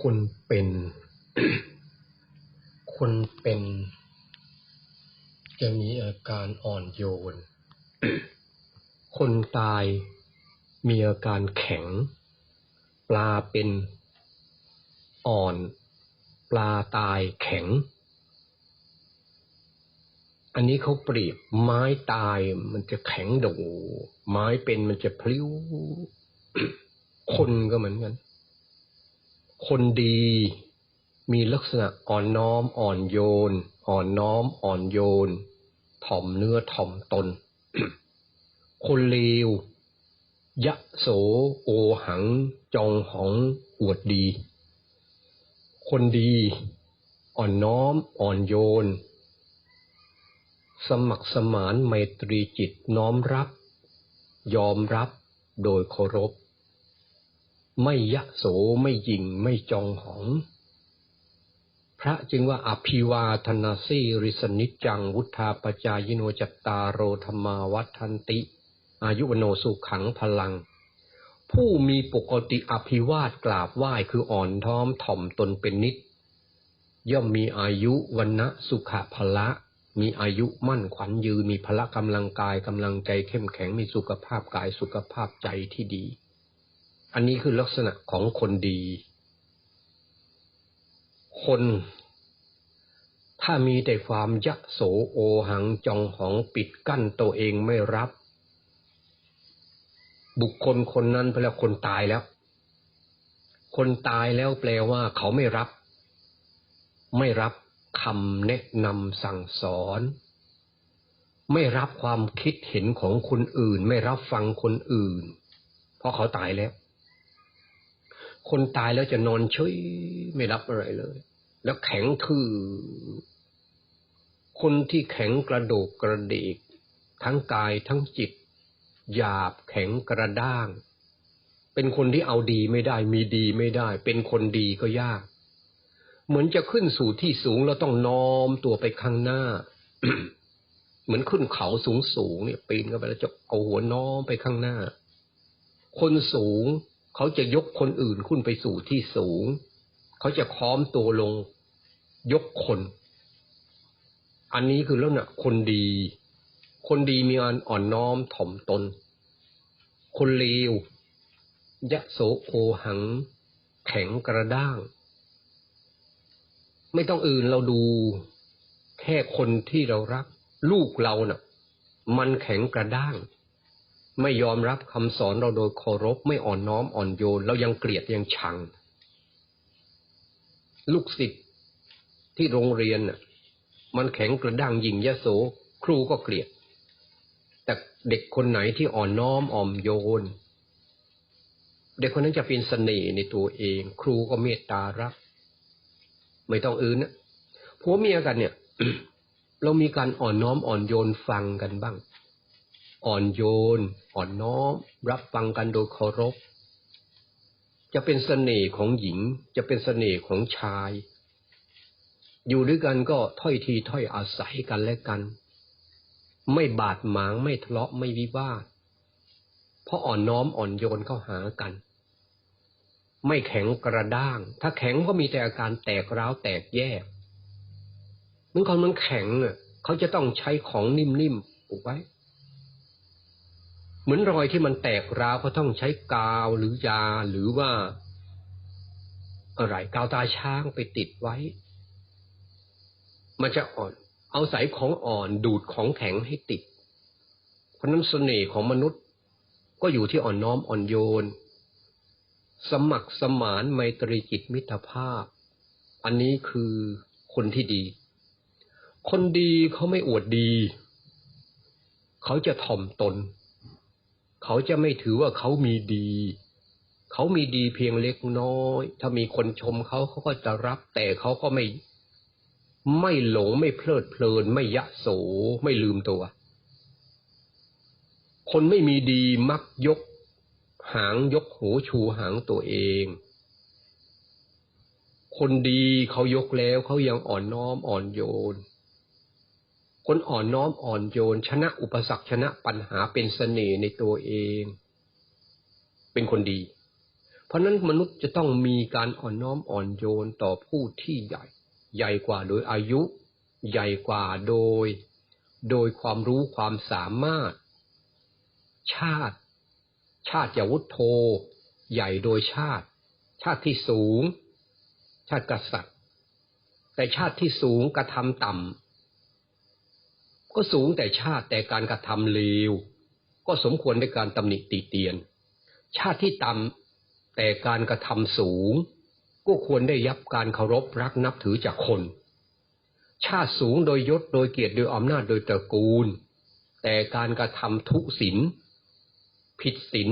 คนเป็น คนเป็น จะมีอาการอ่อนโยน คนตายมีอาการแข็ง ปลาเป็นอ่อน ปลาตายแข็ง อันนี้เขาเปรียบไม้ตายมันจะแข็งโดไม้เป็นมันจะพลิ้ว คนก็เหมือนกัน คนดีมีลักษณะอ่อนน้อมอ่อนโยน อ่อนน้อมอ่อนโยน ถ่อมเนื้อถ่อมตน คนเลวยะโสโอหัง จองหองอวดดี คนดีอ่อนน้อมอ่อนโยน สมัครสมานไมตรีจิตน้อมรับ ยอมรับโดยเคารพ ไม่ยะโสไม่ยิงไม่จองหอง พระจึงว่าอภิวาทนาสีริสนิจจัง วุธาปจายโนจัตตารโรธรรมาวัฏันติ อายุวโนสุขังพลัง ผู้มีปกติอภิวาทกราบไหว้คืออ่อนท้อมถ่อมตนเป็นนิด ย่อมมีอายุวันนะสุขะพละมีอายุมั่นขวัญยืนมีพละกำลังกายกำลังใจเข้มแข็งมีสุขภาพกายสุขภาพใจที่ดี อันนี้คือลักษณะของคนดี คน ถ้ามีแต่ความยะโสโอหังจองหองปิดกั้นตัวเองไม่รับ บุคคลคนนั้นแปลว่าคนตายแล้ว คนตายแล้วแปลว่าเขาไม่รับ ไม่รับคำแนะนำสั่งสอนไม่รับความคิดเห็นของคนอื่น ไม่รับฟังคนอื่น เพราะเขาตายแล้ว คนตายแล้วจะนอนเฉยไม่รับอะไรเลย แล้วแข็งทื่อคนที่แข็งกระโดกกระเดก ทั้งกายทั้งจิต หยาบแข็งกระด้าง เป็นคนที่เอาดีไม่ได้มีดีไม่ได้ เป็นคนดีก็ยาก เหมือนจะขึ้นสู่ที่สูงเราต้องน้อมตัวไปข้างหน้า เหมือนขึ้นเขาสูงสูงเนี่ยปีนเข้าไปแล้วจะเอาหัวน้อมไปข้างหน้า คนสูง เขาจะยกคนอื่นขึ้นไปสู่ที่สูง เขาจะค้อมตัวลงยกคน อันนี้คือแล้วนะคนดี คนดีมีอันอ่อนน้อมถ่อมตน คนเลวยะโสโอหัง แข็งกระด้าง ไม่ต้องอื่นเราดูแค่คนที่เรารัก ลูกเรานะ่ะ มันแข็งกระด้าง ไม่ยอมรับคำสอนเราโดยเคารพไม่อ่อนน้อมอ่อนโยนเรายังเกลียดยังชัง ลูกศิษย์ที่โรงเรียนมันแข็งกระด้างยิงยโสครูก็เกลียด แต่เด็กคนไหนที่อ่อนน้อมอ่อมโยน เด็กคนนั้นจะเป็นเสน่ห์ในตัวเอง ครูก็เมตตารัก ไม่ต้องอื่นนะผัวเมียกันเนี่ย เรามีการอ่อนน้อมอ่อนโยนฟังกันบ้าง อ่อนโยน อ่อนน้อม รับฟังกันโดยเคารพ จะเป็นเสน่ห์ของหญิง จะเป็นเสน่ห์ของชาย อยู่ด้วยกันก็ถ้อยทีถ้อยอาศัยกันและกัน ไม่บาดหมางไม่ทะเลาะไม่วิวาท เพราะอ่อนน้อมอ่อนโยนเข้าหากัน ไม่แข็งกระด้าง ถ้าแข็งก็มีแต่อาการแตกร้าวแตกแยกเมือนคนมันแข็งอะเขาจะต้องใช้ของนิ่มๆปุกไว้ เหมือนรอยที่มันแตกร้าวเขาต้องใช้กาวหรือยาหรือว่า อะไรกาวตาช้างไปติดไว้ มันจะอ่อน เอาใส่ของอ่อนดูดของแข็งให้ติด เพราะนั้นเสน่ห์ของมนุษย์ ก็อยู่ที่อ่อนน้อมอ่อนโยน สมัครสมานไมตรีจิตมิตรภาพ อันนี้คือคนที่ดี คนดีเขาไม่อวดดี เขาจะถ่อมตน เขาจะไม่ถือว่าเขามีดี เขามีดีเพียงเล็กน้อย ถ้ามีคนชมเขาเขาก็จะรับ แต่เขาก็ไม่ ไม่หลงไม่เพลิดเพลิน ไม่ยะโสไม่ลืมตัว คนไม่มีดีมักยก หางยกหูชูหางตัวเองคนดีเขายกแล้วเขายังอ่อนน้อมอ่อนโยน คนอ่อนน้อมอ่อนโยน ชนะอุปสรรคชนะปัญหาเป็นเสน่ห์ในตัวเอง เป็นคนดี เพราะนั้นมนุษย์จะต้องมีการอ่อนน้อมอ่อนโยนต่อผู้ที่ใหญ่ ใหญ่กว่าโดยอายุ ใหญ่กว่าโดย โดยความรู้ความสามารถ ชาติ ชาติยวุฒโธ ใหญ่โดยชาติ ชาติที่สูง ชาติกษัตริย์ แต่ชาติที่สูงกระทำต่ำ ก็สูงแต่ชาติแต่การกระทำเลวก็สมควรในการตำหนิติเตียน ชาติที่ต่ำแต่การกระทำสูง ก็ควรได้ยับการเคารพรักนับถือจากคน ชาติสูงโดยยศโดยเกียรติโดยอำนาจโดยตระกูล แต่การกระทำทุศีลผิดศีล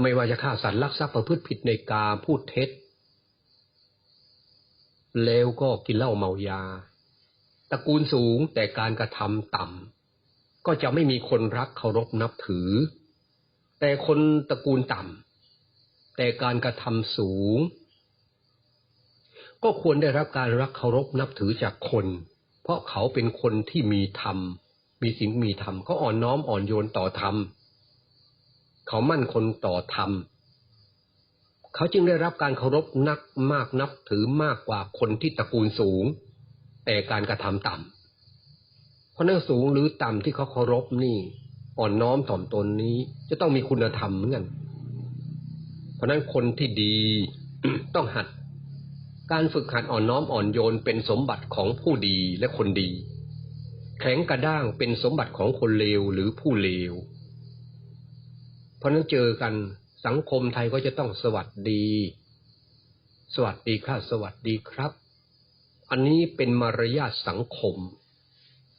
ไม่ว่าจะฆ่าสัตว์ลักทรัพย์ประพฤติผิดในกาพูดเท็จ แล้วก็กินเหล้าเมายา ตระกูลสูงแต่การกระทำต่ำก็จะไม่มีคนรักเคารพนับถือ แต่คนตระกูลต่ำแต่การกระทำสูง ก็ควรได้รับการรักเคารพนับถือจากคน เพราะเขาเป็นคนที่มีธรรม มีสิ่งมีธรรมเขาอ่อนน้อมอ่อนโยนต่อธรรมเขามั่นคงต่อธรรมเขาจึงได้รับการเคารพนักมากนับถือมากกว่าคนที่ตระกูลสูง แต่การกระทำต่ำเพราะนั้นสูงหรือต่ำที่เขาเคารพนี่ อ่อนน้อมถ่อมตนนี้จะต้องมีคุณธรรมเหมือนกัน เพราะนั้นคนที่ดีต้องหัด การฝึกหัดอ่อนน้อมอ่อนโยนเป็นสมบัติของผู้ดีและคนดี แข็งกระด้างเป็นสมบัติของคนเลวหรือผู้เลว เพราะนั้นเจอกันสังคมไทยก็จะต้องสวัสดี สวัสดีค่ะสวัสดีครับ อันนี้เป็นมารยาทสังคม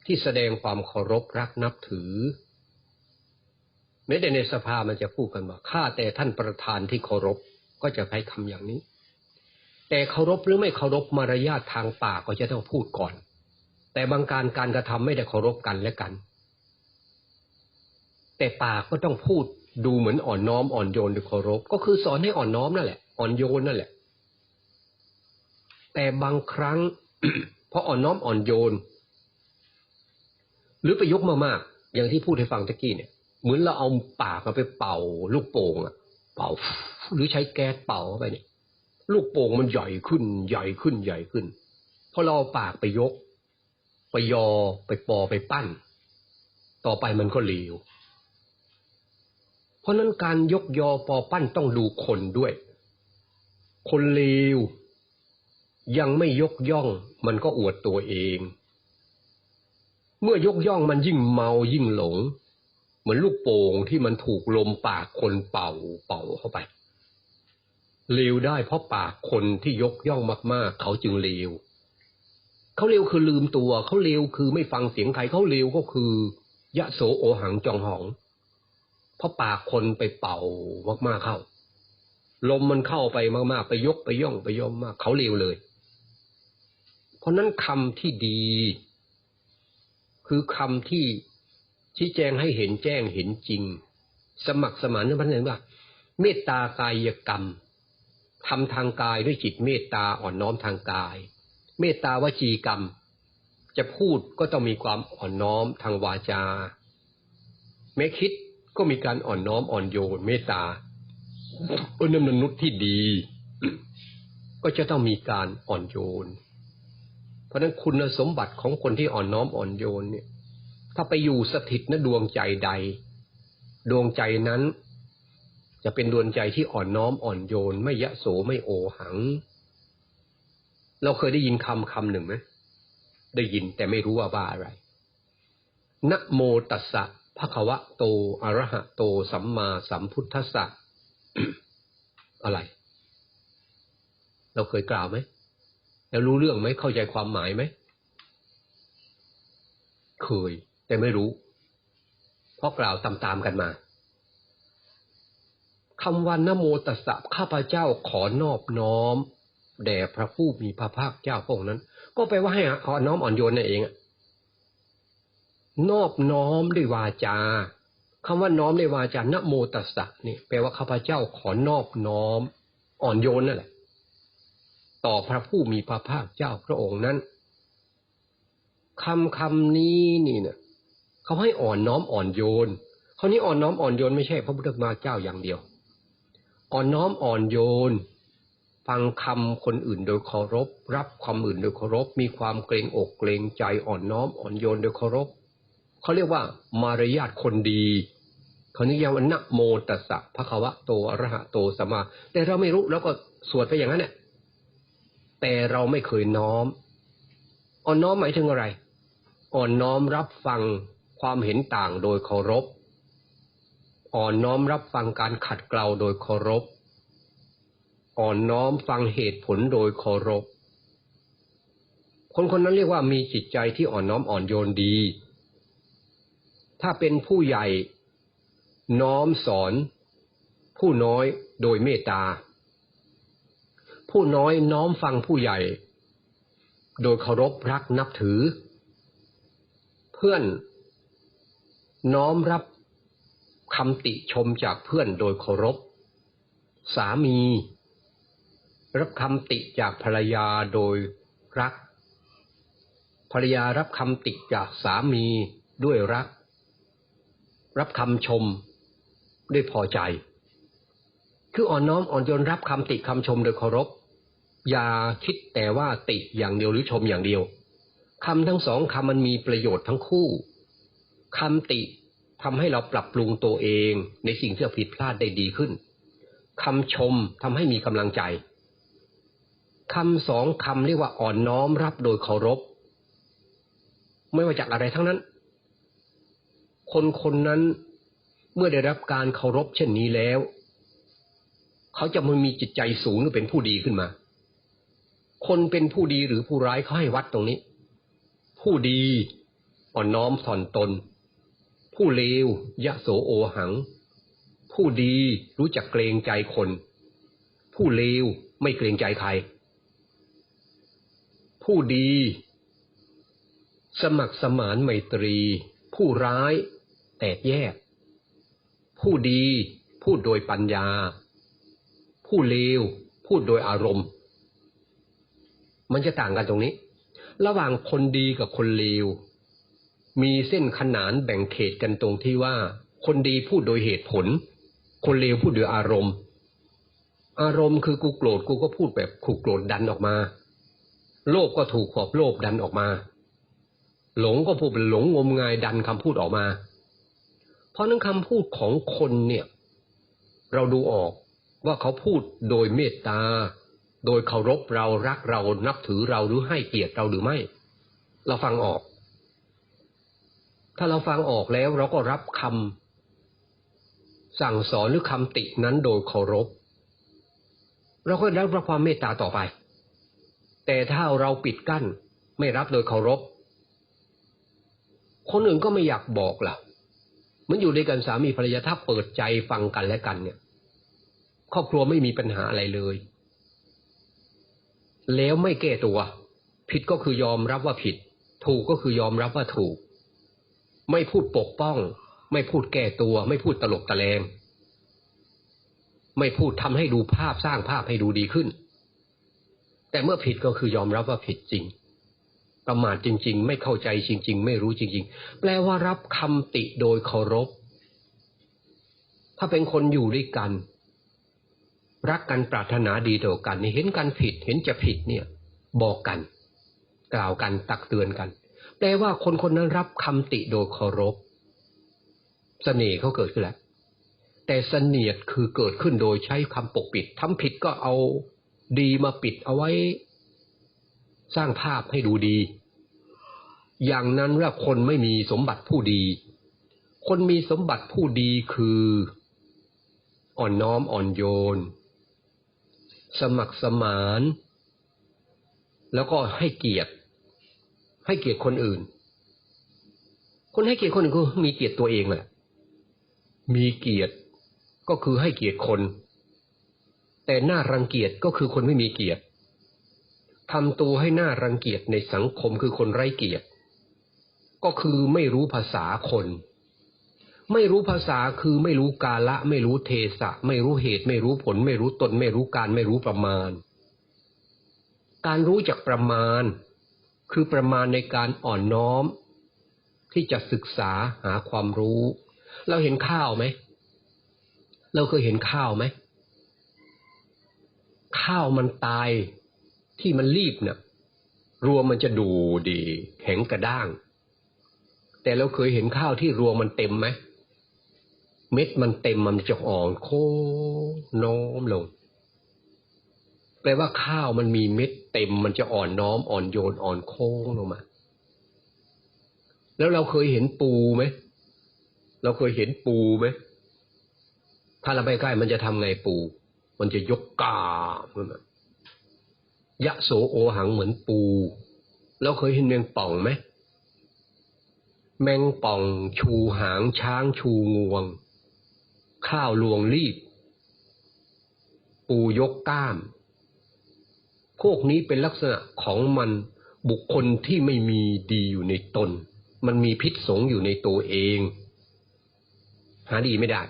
ที่แสดงความเคารพรักนับถือแม้แต่ในสภามันจะพูดกันว่าข้าแต่ท่านประธานที่เคารพก็จะใช้คำอย่างนี้ แต่เคารพหรือไม่เคารพมารยาททางปากก็จะต้องพูดก่อน แต่บางการการกระทำไม่ได้เคารพกันและกัน แต่ปากก็ต้องพูดดูเหมือนอ่อนน้อมอ่อนโยนด้วยเคารพ ก็คือสอนให้อ่อนน้อมนั่นแหละอ่อนโยนนั่นแหละ แต่บางครั้ง เพราะอ่อนน้อมอ่อนโยน หรือไปยกมากๆ อย่างที่พูดให้ฟังตะกี้เนี่ย เหมือนเราเอาปากมาไปเป่า ลูกโป่งอะเป่า หรือใช้แก๊สเป่าเข้าไปเนี่ย ลูกโป่งมันใหญ่ขึ้น ใหญ่ขึ้นใหญ่ขึ้นพอเราเอาปากไปยก ไปยอไปปอไปปั้น ต่อไปมันก็เลวเพราะนั้นการยกยอปอปั้นต้องดูคนด้วย คนเลว ยังไม่ยกย่องมันก็อวดตัวเอง เมื่อยกย่องมันยิ่งเมายิ่งหลง เหมือนลูกโป่งที่มันถูกลมปากคนเป่าเป่าเข้าไปเลวได้เพราะปากคนที่ยกย่องมาก ๆ เขาจึงเลวเขาเลวคือลืมตัว เขาเลวคือไม่ฟังเสียงใครเขาเลวก็คือยะโสโอหังจองหอง เพราะปากคนไปเป่ามาก ๆ เข้า ลมมันเข้าไปมาก ๆ ไปยกไปย่องไปย่อมมาก เขาเลวเลย ราะนั้นคำที่ดี คือคำที่ชี้แจงให้เห็นแจ้งเห็นจริง สมัครสมานนั่นหมายว่า เมตตากายกรรมทำทางกายด้วยจิตเมตตาอ่อนน้อมทางกาย เมตตาวจีกรรม จะพูดก็ต้องมีความอ่อนน้อมทางวาจาแม้คิดก็มีการอ่อนน้อมอ่อนโยนเมตตาเอ,อ็นมนุษย์ที่ดี ก็จะต้องมีการอ่อนโยน เพราะนั้นคุณสมบัติของคนที่อ่อนน้อมอ่อนโยนเนี่ย ถ้าไปอยู่สถิตณดวงใจใด ดวงใจนั้น จะเป็นดวงใจที่อ่อนน้อมอ่อนโยน ไม่ยะโสไม่โอหัง เราเคยได้ยินคำคำหนึ่งไหมได้ยินแต่ไม่รู้ว่าว่าอะไรนะโมตัสสะภะคะวะโตอะระหะโตสัมมาสัมพุทธัสสะอะไร เราเคยกล่าวไหม แล้วรู้เรื่องไหมเข้าใจความหมายไหมเคย แต่ไม่รู้ เพราะกล่าวตามๆกันมาคำว่านโมตัสสะข้าพเจ้าขอนอบน้อมแด่พระผู้มีพระภาคเจ้าพระองค์นั้น ก็แปลว่าให้อ่อนน้อมอ่อนโยนนั่นเองนอบน้อมด้วยวาจาคำว่าน้อมด้วยวาจานโมตัสสะนี่แปลว่าข้าพเจ้าขอนอบน้อม อ่อนโยนนั่นแหละ ต่อพระผู้มีพระภาคเจ้าพระองค์นั้นคำคำนี้นี่เนี่ยเขาให้อ่อนน้อมอ่อนโยนคราวนี้อ่อนน้อมอ่อนโยนไม่ใช่พระพุทธมาเจ้าอย่างเดียว อ่อนน้อมอ่อนโยน ฟังคำคนอื่นโดยเคารพ รับความอื่นโดยเคารพ มีความเกรงอกเกรงใจอ่อนน้อมอ่อนโยนโดยเคารพเขาเรียกว่ามารยาทคนดีเขานิยามว่านะโมตัสสะภะคะวะโตอระหะโตสัมมาแต่เราไม่รู้แล้วก็สวดไปอย่างนั้นแหละ แต่เราไม่เคยน้อม อ่อนน้อมหมายถึงอะไร อ่อนน้อมรับฟังความเห็นต่างโดยเคารพ อ่อนน้อมรับฟังการขัดเกลาโดยเคารพ อ่อนน้อมฟังเหตุผลโดยเคารพ คนคนนั้นเรียกว่ามีจิตใจที่อ่อนน้อมอ่อนโยนดี ถ้าเป็นผู้ใหญ่ น้อมสอน ผู้น้อยโดยเมตตา ผู้น้อยน้อมฟังผู้ใหญ่ โดยเคารพรักนับถือ เพื่อน น้อมรับคำติชมจากเพื่อนโดยเคารพ สามี รับคำติจากภรรยาโดยรัก ภรรยารับคำติจากสามีด้วยรัก รับคำชมด้วยพอใจ คืออ่อนน้อมอ่อนโยนรับคำติคำชมโดยเคารพ อย่าคิดแต่ว่าติอย่างเดียวหรือชมอย่างเดียวคำทั้งสองคำมันมีประโยชน์ทั้งคู่คำติทำให้เราปรับปรุงตัวเองในสิ่งที่เราผิดพลาดได้ดีขึ้นคำชมทำให้มีกำลังใจคำสองคำเรียกว่าอ่อนน้อมรับโดยเคารพ ไม่ว่าจากอะไรทั้งนั้น คนคนนั้นเมื่อได้รับการเคารพเช่นนี้แล้ว เขาจะมีจิตใจสูงหรือเป็นผู้ดีขึ้นมา คนเป็นผู้ดีหรือผู้ร้ายเขาให้วัดตรงนี้ ผู้ดีอ่อนน้อมถ่อนตน ผู้เลวยะโสโอหัง ผู้ดีรู้จักเกรงใจคน ผู้เลวไม่เกรงใจใคร ผู้ดี สมัครสมานไมตรี ผู้ร้ายแตกแยก ผู้ดีพูดโดยปัญญา ผู้เลวพูดโดยอารมณ์ มันจะต่างกันตรงนี้ ระหว่างคนดีกับคนเลวมีเส้นขนานแบ่งเขตกันตรงที่ว่า คนดีพูดโดยเหตุผล คนเลวพูดโดยอารมณ์ อารมณ์คือกูโกรธกูก็พูดแบบขู่โกรธดันออกมา โลภก็ถูกขอบโลภดันออกมา หลงก็พูดเป็นหลงงมงายดันคำพูดออกมา เพราะนั้นคำพูดของคนเนี่ย เราดูออกว่าเขาพูดโดยเมตตา โดยเคารพเรารักเรานับถือเราหรือให้เกียรติเราหรือไม่ เราฟังออก ถ้าเราฟังออกแล้วเราก็รับคำสั่งสอนหรือคำตินั้นโดยเคารพ เราก็ได้รับความเมตตาต่อไป แต่ถ้าเราปิดกั้นไม่รับโดยเคารพ คนอื่นก็ไม่อยากบอกล่ะมันอยู่ด้วยกันสามีภรรยาถ้าเปิดใจฟังกันและกันเนี่ย ครอบครัวไม่มีปัญหาอะไรเลย แล้วไม่แก้ตัว ผิดก็คือยอมรับว่าผิด ถูกก็คือยอมรับว่าถูก ไม่พูดปกป้อง ไม่พูดแก้ตัว ไม่พูดตลกตะแลง ไม่พูดทำให้ดูภาพสร้างภาพให้ดูดีขึ้น แต่เมื่อผิดก็คือยอมรับว่าผิดจริงประมาทจริง ๆ ไม่เข้าใจจริง ๆ ไม่รู้จริง ๆ แปลว่ารับคำติโดยเคารพ ถ้าเป็นคนอยู่ด้วยกัน รักกันปรารถนาดีต่อกันเห็นกันผิด เห็นจะผิดเนี่ย บอกกัน กล่าวกันตักเตือนกัน แปลว่าคนคนนั้นรับคำติโดยเคารพเสน่ห์เขาเกิดขึ้นแล้วแต่เสนียดคือเกิดขึ้นโดยใช้คำปกปิดทำผิดก็เอาดีมาปิดเอาไว้ สร้างภาพให้ดูดี อย่างนั้นว่าคนไม่มีสมบัติผู้ดี คนมีสมบัติผู้ดีคือ อ่อนน้อมอ่อนโยน สมัครสมาน แล้วก็ให้เกียรติ ให้เกียรติคนอื่น คนให้เกียรติคนอื่นก็มีเกียรติตัวเองแหละมีเกียรติก็คือให้เกียรติคน แต่หน่ารังเกียจก็คือคนไม่มีเกียรติทำตัวให้หน่ารังเกียจในสังคมคือคนไร้เกียรติก็คือไม่รู้ภาษาคน ไม่รู้ภาษาคือไม่รู้กาละ ไม่รู้เทศะไม่รู้เหตุ ไม่รู้ผล ไม่รู้ตน ไม่รู้การไม่รู้ประมาณ การรู้จักประมาณ คือประมาณในการอ่อนน้อม ที่จะศึกษาหาความรู้ เราเห็นข้าวไหม เราเคยเห็นข้าวไหม ข้าวมันตายที่มันรีบเนะ่ะรวงมันจะดูดี แข็งกระด้าง แต่เราเคยเห็นข้าวที่รวงมันเต็มไหม เม็ดมันเต็มมันจะอ่อนโค้งโน้มลง แปลว่าข้าวมันมีเม็ดเต็มมันจะอ่อนน้อมอ่อนโยนอ่อนโค้งลงมา แล้วเราเคยเห็นปูไหม เราเคยเห็นปูไหม ถ้าเราไปใกล้มันจะทำไงปู มันจะยกกาขึ้นมายะโสโอหังเหมือนปู เราเคยเห็นแมงป่องไหมแมงป่องชูหางช้างชูงวง ข้าวลวงรีบ ปูยกก้าม พวกนี้เป็นลักษณะของมันบุคคลที่ไม่มีดีอยู่ในตน มันมีพิษสงอยู่ในตัวเอง หาดีไม่ได้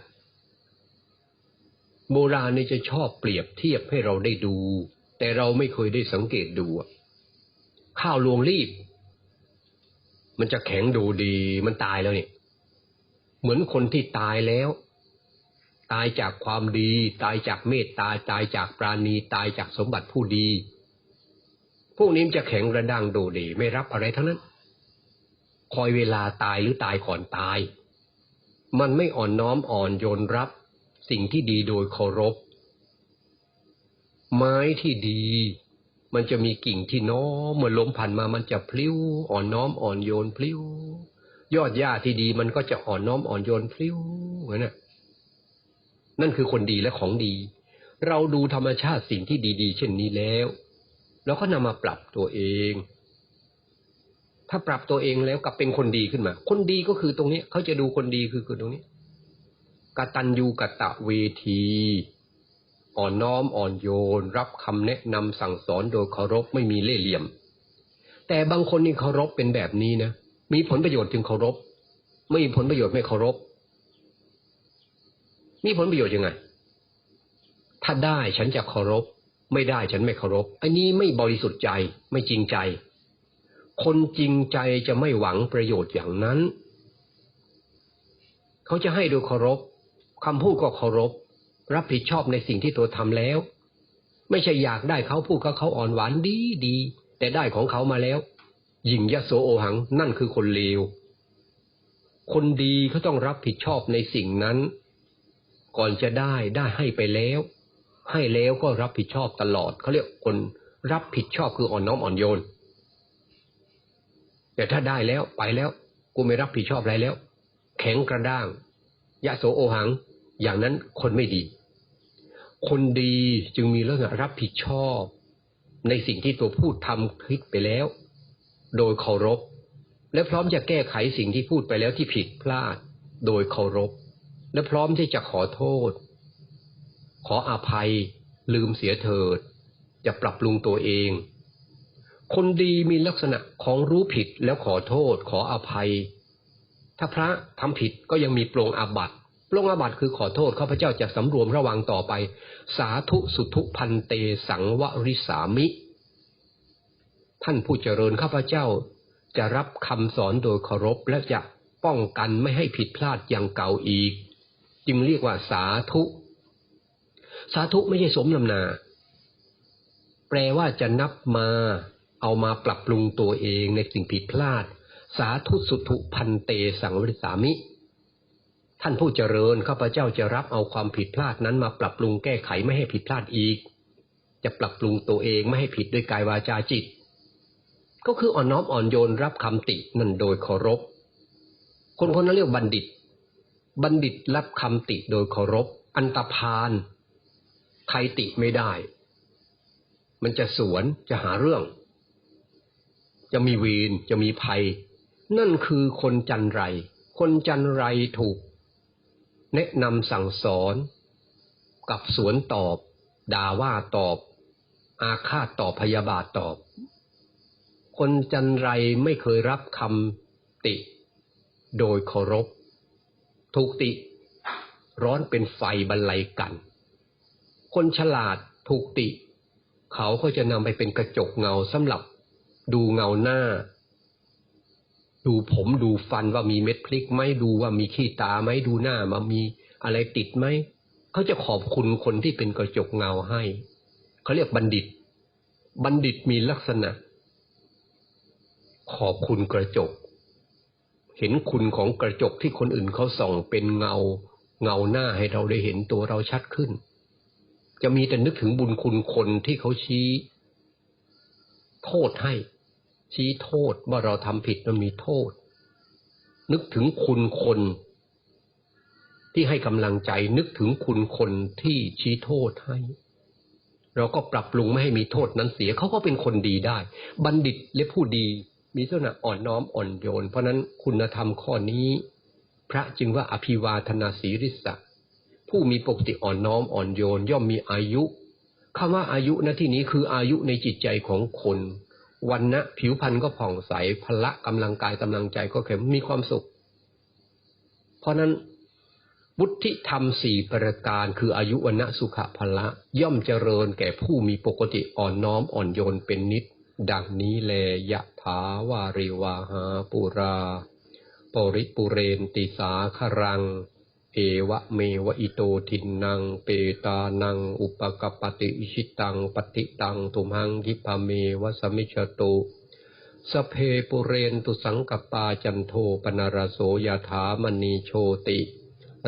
โบราณนี่จะชอบเปรียบเทียบให้เราได้ดู แต่เราไม่เคยได้สังเกตดู ข้าวลวงรีบ มันจะแข็งดูดีมันตายแล้วเนี่ย เหมือนคนที่ตายแล้ว ตายจากความดี ตายจากเมตตาตายจากปราณีตายจากสมบัติผู้ดี พวกนี้จะแข็งระดังดูดี ไม่รับอะไรทั้งนั้น คอยเวลาตายหรือตายก่อนตาย มันไม่อ่อนน้อมอ่อนโยนรับ สิ่งที่ดีโดยเคารพ ไม้ที่ดี มันจะมีกิ่งที่น้อมเมื่อล้มผ่านมามันจะพลิ้ว อ่อนน้อมอ่อนโยนพลิ้วยอดหญ้าที่ดีมันก็จะอ่อนน้อมอ่อนโยนพลิ้วเหมือนน่ะ นั่นคือคนดีและของดี เราดูธรรมชาติสิ่งที่ดี ๆ เช่นนี้แล้วแล้วก็นำมาปรับตัวเอง ถ้าปรับตัวเองแล้วกลับเป็นคนดีขึ้นมา คนดีก็คือตรงนี้เขาจะดูคนดีคือคือตรงนี้กตัญญูกะตะเวที อ่อนน้อมอ่อนโยน รับคำแนะนำสั่งสอนโดยเคารพไม่มีเล่ห์เหลี่ยม แต่บางคนนี่เคารพเป็นแบบนี้นะมีผลประโยชน์จึงเคารพ ไม่มีผลประโยชน์ไม่เคารพ มีผลประโยชน์ยังไง ถ้าได้ฉันจะเคารพ ไม่ได้ฉันไม่เคารพ อันนี้ไม่บริสุทธิ์ใจไม่จริงใจ คนจริงใจจะไม่หวังประโยชน์อย่างนั้น เขาจะให้โดยเคารพคำพูดก็เคารพ รับผิดชอบในสิ่งที่ตัวทำแล้ว ไม่ใช่อยากได้เขาพูดกับเขาอ่อนหวานดีดี แต่ได้ของเขามาแล้วยิ่งยโสโอหังนั่นคือคนเลวคนดีเขาต้องรับผิดชอบในสิ่งนั้น ก่อนจะได้ได้ให้ไปแล้ว ให้แล้วก็รับผิดชอบตลอดเขาเรียกคนรับผิดชอบคืออ่อนน้อมอ่อนโยน แต่ถ้าได้แล้วไปแล้ว กูไม่รับผิดชอบอะไรแล้ว แข็งกระด้างยะโสโอหัง อย่างนั้นคนไม่ดี คนดีจึงมีเรื่องรับผิดชอบ ในสิ่งที่ตัวพูดทำคิดไปแล้ว โดยเคารพ และพร้อมจะแก้ไขสิ่งที่พูดไปแล้วที่ผิดพลาด โดยเคารพ และพร้อมที่จะขอโทษ ขออภัย ลืมเสียเถิด จะปรับปรุงตัวเอง คนดีมีลักษณะของรู้ผิดแล้วขอโทษ ขออภัย ถ้าพระทำผิดก็ยังมีปรงอาบัติปรงอาบัติคือขอโทษข้าพเจ้าจะสำรวมระวังต่อไป สาธุสุทุพันเตสังวริสามิ ท่านผู้เจริญข้าพเจ้าจะรับคำสอนโดยเคารพและจะป้องกันไม่ให้ผิดพลาดอย่างเก่าอีก จึงเรียกว่าสาธุ สาธุไม่ใช่สมนำนา แปลว่าจะนับมา เอามาปรับปรุงตัวเองในสิ่งผิดพลาด สาธุสุทุพันเตสังวริสามิ ท่านผู้เจริญข้าพเจ้าจะรับเอาความผิดพลาดนั้นมาปรับปรุงแก้ไขไม่ให้ผิดพลาดอีก จะปรับปรุงตัวเองไม่ให้ผิดด้วยกายวาจาจิต ก็คืออ่อนน้อมอ่อนโยนรับคำตินั่นโดยเคารพคนคนนั้นเรียกบัณฑิต บัณฑิตรับคำติโดยเคารพ อันตรพานใครติไม่ได้ มันจะสวนจะหาเรื่อง จะมีวีนจะมีภัย นั่นคือคนจันไร คนจันไรถูก แนะนำสั่งสอน กับสวนตอบ ด่าว่าตอบ อาฆาตตอบพยาบาทตอบ คนจันไรไม่เคยรับคำติ โดยเคารพ ถูกติ ร้อนเป็นไฟบรรลัยกัน คนฉลาดถูกติ เขาก็จะนำไปเป็นกระจกเงาสำหรับ ดูเงาหน้า ดูผมดูฟันว่ามีเม็ดพริกไหมดูว่ามีขี้ตาไหมดูหน้ามามีอะไรติดไหมเขาจะขอบคุณคนที่เป็นกระจกเงาให้เขาเรียกบัณฑิต บัณฑิตมีลักษณะ ขอบคุณกระจก เห็นคุณของกระจกที่คนอื่นเขาส่องเป็นเงา เงาหน้าให้เราได้เห็นตัวเราชัดขึ้น จะมีแต่นึกถึงบุญคุณคนที่เขาชี้ โทษให้ ชี้โทษว่าเราทำผิดมันมีโทษ นึกถึงคุณคนที่ให้กำลังใจนึกถึงคุณคนที่ชี้โทษให้ เราก็ปรับปรุงไม่ให้มีโทษนั้นเสียเขาก็เป็นคนดีได้ บัณฑิตและผู้ดี มีลักษณะอ่อนน้อมอ่อนโยน เพราะนั้นคุณธรรมข้อนี้ พระจึงว่าอภิวาทนาสีริสะผู้มีปกติอ่อนน้อมอ่อนโยน ย่อมมีอายุคำว่าอายุณที่นี้คืออายุในจิตใจของคนวันนะผิวพรรณก็ผ่องใสพละกำลังกายกำลังใจก็แข็งมีความสุข เพราะนั้นบุธิธรรมสี่ประการคืออายุวันนะสุขะพละ ย่อมเจริญแก่ผู้มีปกติอ่อนน้อมอ่อนโยนเป็นนิด ดังนี้แลยะถาวาริวาหาปุราปริปุเรนติสาครัง เอวะเมวะอิโตทินังเปตานัง อุปกปปติอิชิตังปฏิตังตุมหังคิปะเมวะสมิชตุสเพปุเรนตุสังกปาจันโทปนารโสยถามณีโชติ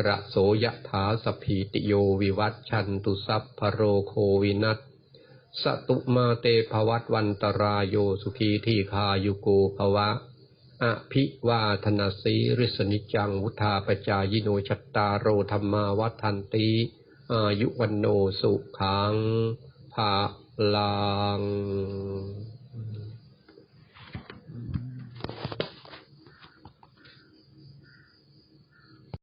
ระโสยถาสพพีติโยวิวัตชันตุสัพพโรโควินัส สตุมาเตภวัตวันตรายโยสุขีทีคายุโกภวะ อภิวาธนาสีริสนิจังวุธาปจายโนชัตตาโรธรรมาวัฏันตีอายุวันโนสุขังภาลัง